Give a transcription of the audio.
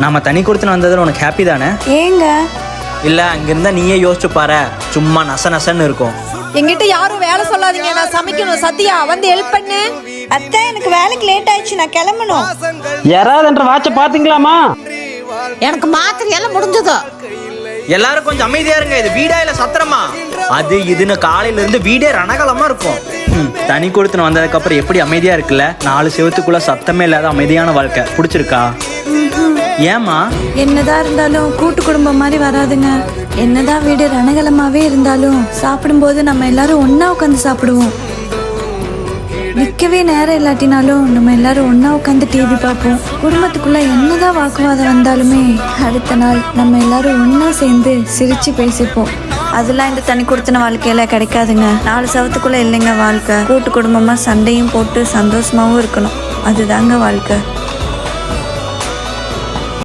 நாம தனி கொடுத்துன்னு வந்ததில் உனக்கு ஹாப்பி தானே? ஏங்க? இல்லை அங்கிருந்தா நீயே யோசிச்சு பாரு. சும்மா நச நசன்னு இருக்கும். என்கிட்ட யாரும் வேலை சொல்லாதீங்க. நான் சமைக்கணும். சத்யா வந்து ஹெல்ப் பண்ணு. அத்தை எனக்கு வேலைக்கு லேட் ஆயிடுச்சு. நான் கிளம்பணும். யாராவது என்ற வாட்சை பாத்தீங்களாமா எனக்கு மாத்திரை எல்லாம் முடிஞ்சதோ. எல்லாரும் கொஞ்சம் அமைதியா இருங்க. இது வீடா இல்ல சத்திரமா? அது இதுன்னு காலையில இருந்து வீடே ரணகலமா இருக்கும். ம், தனி கொடுத்துன்னு வந்ததுக்கு அப்புறம் எப்படி அமைதியா இருக்குல்ல? நாலு செவத்துக்குள்ள சத்தமே இல்லாத அமைதியான வாழ்க்கை. பிடிச்சிருக்கா? ஏமா என்னதான் இருந்தாலும் கூட்டு குடும்பம் மாதிரி வராதுங்க. என்னதான் வீடு ரணகலமாவே இருந்தாலும் சாப்பிடும்போது நம்ம எல்லாரும் ஒன்னா உட்காந்து சாப்பிடுவோம். நிக்கவே நேரம் இல்லாட்டினாலும் நம்ம எல்லாரும் ஒன்றா உட்காந்து டிவி பார்ப்போம். குடும்பத்துக்குள்ள என்னதான் வாக்குவாதம் வந்தாலுமே அடுத்த நாள் நம்ம எல்லாரும் ஒன்றா சேர்ந்து சிரிச்சு பேசிப்போம். அதெல்லாம் இந்த தனி கொடுத்தன வாழ்க்கையில கிடைக்காதுங்க. நாலு சவத்துக்குள்ள இல்லைங்க வாழ்க்கை. கூட்டு குடும்பமா சண்டையும் போட்டு சந்தோஷமாவும் இருக்கணும். அதுதாங்க வாழ்க்கை.